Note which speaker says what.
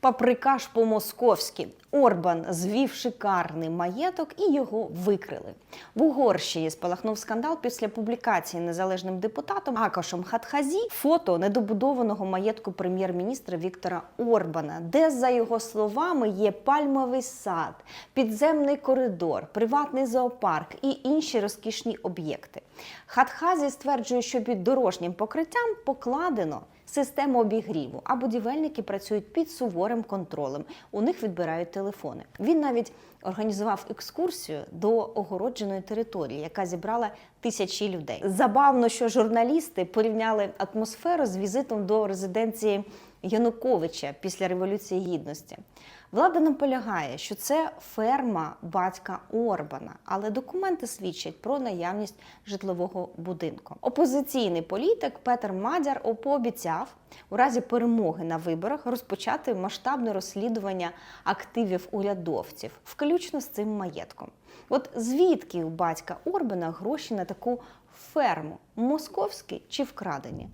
Speaker 1: Паприкаш по-московськи. Орбан звів шикарний маєток і його викрили. В Угорщині спалахнув скандал після публікації незалежним депутатом Акошем Хатхазі фото недобудованого маєтку прем'єр-міністра Віктора Орбана, де, за його словами, є пальмовий сад, підземний коридор, приватний зоопарк і інші розкішні об'єкти. Хатхазі стверджує, що під дорожнім покриттям покладено систему обігріву, а будівельники працюють під суворим контролем. У них відбирають телефони. Він навіть організував екскурсію до огородженої території, яка зібрала тисячі людей. Забавно, що журналісти порівняли атмосферу з візитом до резиденції Януковича після революції гідності. Влада наполягає, що це ферма батька Орбана, але документи свідчать про наявність житлового будинку. Опозиційний політик Петер Мадяр пообіцяв у разі перемоги на виборах розпочати масштабне розслідування активів урядовців, включно з цим маєтком. От звідки у батька Орбана гроші на таку ферму московські чи вкрадені?